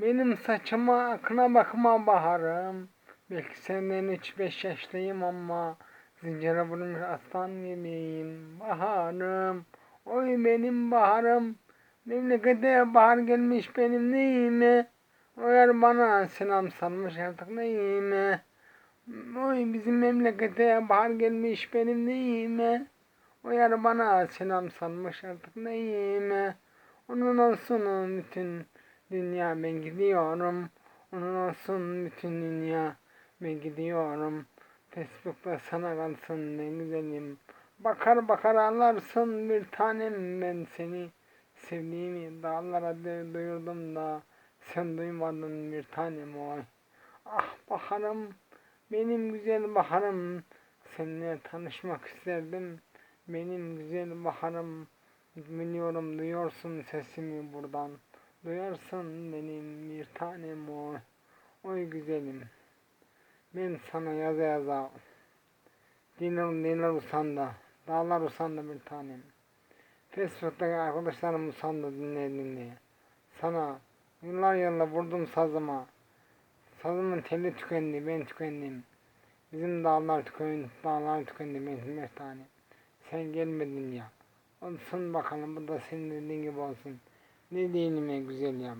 Benim saçıma akına bakma baharım. Belki senden üç beş yaşlıyım ama zincire vurmuş aslan gibiyim. Baharım, oy benim baharım. Memlekete bahar gelmiş benim neyime. O yer bana selam salmış artık neyime. Oy bizim memlekete bahar gelmiş benim neyime. O yer bana selam salmış artık neyime. Onun olsun bütün dünya ben gidiyorum. Onun olsun bütün dünya ben gidiyorum. Facebook'ta sana kalsın ne güzelim. Bakar bakar ağlarsın bir tanem ben seni. Sevdiğimi dağlara du- duyurdum da sen duymadın bir tanem oy. Ah baharım benim güzel baharım. Seninle tanışmak isterdim. Benim güzel baharım. Biliyorum duyuyorsun sesimi buradan. Duyarsın benim bir tanem oy. Oy güzelim. Ben sana yaza yaza. Dinler dinler usandı. Dağlar usandı bir tanem. Facebook'taki arkadaşlarım usandı dinleye dinleye. Sana yıllar yıllar vurdum sazıma. Sazımın teli tükendi, ben tükendim. Bizim dağlar tükendi, dağlar tükendi ben bir tane. Sen gelmedin ya. Olsun bakalım bu da senin dediğin gibi olsun. Ne diyelim güzel ya.